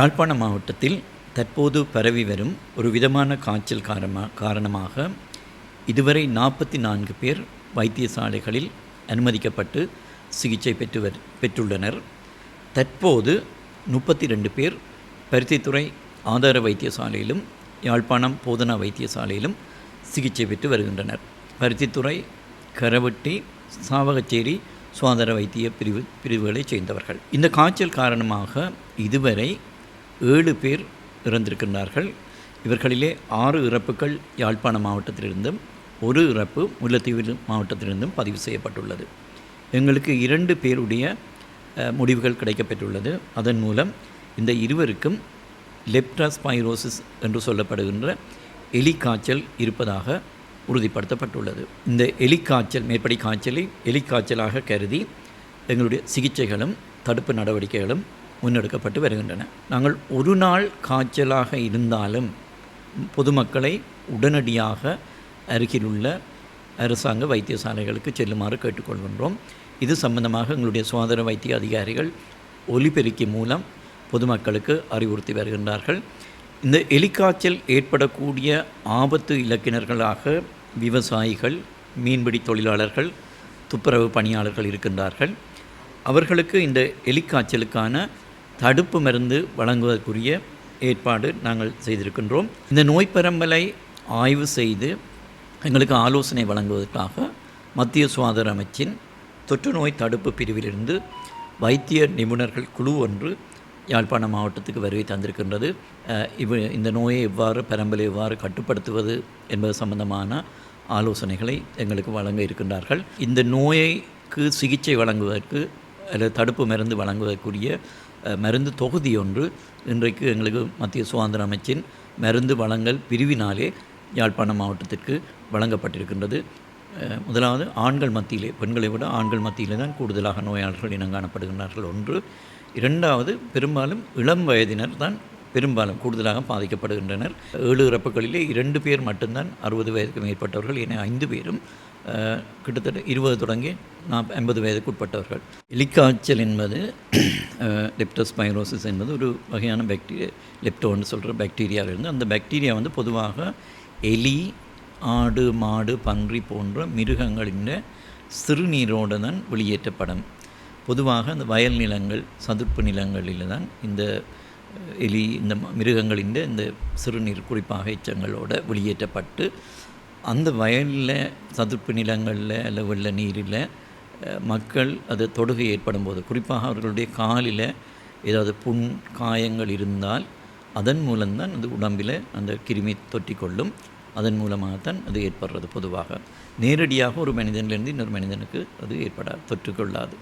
யாழ்ப்பாண மாவட்டத்தில் தற்போது பரவி வரும் ஒரு விதமான காய்ச்சல் காரணமாக காரணமாக இதுவரை நாற்பத்தி நான்கு பேர் வைத்தியசாலைகளில் அனுமதிக்கப்பட்டு சிகிச்சை பெற்று வ பெற்றுள்ளனர். தற்போது முப்பத்தி ரெண்டு பேர் பருத்தித்துறை ஆதார வைத்தியசாலையிலும் யாழ்ப்பாணம் போதனா வைத்தியசாலையிலும் சிகிச்சை பெற்று வருகின்றனர். பருத்தித்துறை கரவட்டி சாவகச்சேரி சுகாதார வைத்திய பிரிவு பிரிவுகளைச் சேர்ந்தவர்கள். இந்த காய்ச்சல் காரணமாக இதுவரை ஏழு பேர் இறந்திருக்கின்றார்கள். இவர்களிலே ஆறு இறப்புகள் யாழ்ப்பாண மாவட்டத்திலிருந்தும் ஒரு இறப்பு முல்லைத்தீவு மாவட்டத்திலிருந்தும் பதிவு செய்யப்பட்டுள்ளது. எங்களுக்கு இரண்டு பேருடைய முடிவுகள் கிடைக்கப்பெற்றுள்ளது. அதன் மூலம் இந்த இருவருக்கும் லெப்டாஸ்பைரோசிஸ் என்று சொல்லப்படுகின்ற எலிக்காய்ச்சல் இருப்பதாக உறுதிப்படுத்தப்பட்டுள்ளது. இந்த எலிக்காய்ச்சல் மேற்படி காய்ச்சலை எலிக்காய்ச்சலாக கருதி எங்களுடைய சிகிச்சைகளும் தடுப்பு நடவடிக்கைகளும் முன்னெடுக்கப்பட்டு வருகின்றன. நாங்கள் ஒரு நாள் காய்ச்சலாக இருந்தாலும் பொதுமக்களை உடனடியாக அருகிலுள்ள அரசாங்க வைத்தியசாலைகளுக்கு செல்லுமாறு கேட்டுக்கொள்கின்றோம். இது சம்பந்தமாக எங்களுடைய சுகாதார வைத்திய அதிகாரிகள் ஒலிபெருக்கி மூலம் பொதுமக்களுக்கு அறிவுறுத்தி வருகின்றார்கள். இந்த எலிக்காய்ச்சல் ஏற்படக்கூடிய ஆபத்து இலக்கினர்களாக விவசாயிகள் மீன்பிடி தொழிலாளர்கள் துப்புரவு பணியாளர்கள் இருக்கின்றார்கள். அவர்களுக்கு இந்த எலிக்காய்ச்சலுக்கான தடுப்பு மருந்து வழங்குவதற்குரிய ஏற்பாடு நாங்கள் செய்திருக்கின்றோம். இந்த நோய் பரம்பலை ஆய்வு செய்து எங்களுக்கு ஆலோசனை வழங்குவதற்காக மத்திய சுகாதார அமைச்சின் தொற்று நோய் தடுப்பு பிரிவிலிருந்து வைத்திய நிபுணர்கள் குழு ஒன்று யாழ்ப்பாணம் மாவட்டத்துக்கு வருகை தந்திருக்கின்றது. இவ் இவ இந்த நோயை எவ்வாறு பரம்பலை எவ்வாறு கட்டுப்படுத்துவது என்பது சம்பந்தமான ஆலோசனைகளை எங்களுக்கு வழங்க இருக்கின்றார்கள். இந்த நோயைக்கு சிகிச்சை வழங்குவதற்கு அல்லது தடுப்பு மருந்து வழங்குவதற்குரிய மருந்து தொகுதி ஒன்று இன்றைக்கு எங்களுக்கு மத்திய சுகாதார அமைச்சின் மருந்து வழங்கல் பிரிவினாலே யாழ்ப்பாணம் மாவட்டத்திற்கு வழங்கப்பட்டிருக்கின்றது. முதலாவது ஆண்கள் மத்தியிலே பெண்களை விட ஆண்கள் மத்தியிலே தான் கூடுதலாக நோயாளர்கள் இனம் காணப்படுகின்றார்கள் ஒன்று. இரண்டாவது பெரும்பாலும் இளம் வயதினர் தான் பெரும்பாலும் கூடுதலாக பாதிக்கப்படுகின்றனர். ஏழு இறப்புகளிலே இரண்டு பேர் மட்டும்தான் அறுபது வயதுக்கு மேற்பட்டவர்கள் என ஐந்து பேரும் கிட்டத்தட்ட இருபது தொடங்கி நாப் ஐம்பது வயதுக்கு உட்பட்டவர்கள். எலிக்காய்ச்சல் என்பது லெப்டோஸ்பைரோசிஸ் என்பது ஒரு வகையான பாக்டீரியா லெப்டோன்னு சொல்கிற பாக்டீரியாவிலிருந்து அந்த பாக்டீரியா வந்து பொதுவாக எலி ஆடு மாடு பன்றி போன்ற மிருகங்களின் சிறுநீரோடு தான் வெளியேற்றப்படும். பொதுவாக அந்த வயல் நிலங்கள் சதுப்பு நிலங்களில் தான் இந்த எலி இந்த மிருகங்களின் இந்த சிறுநீர் குறிப்பாக எச்சங்களோடு வெளியேற்றப்பட்டு அந்த வயலில் சதுப்பு நிலங்களில் அல்ல வெள்ள நீரில் மக்கள் அது தொடுகை ஏற்படும் போது குறிப்பாக அவர்களுடைய காலில் ஏதாவது புண் காயங்கள் இருந்தால் அதன் மூலம்தான் அது உடம்பில் அந்த கிருமி தொற்றிக்கொள்ளும். அதன் மூலமாகத்தான் அது ஏற்படுறது பொதுவாக. நேரடியாக ஒரு மனிதனிலிருந்து இன்னொரு மனிதனுக்கு அது ஏற்படாது தொற்றுக்கொள்ளாது.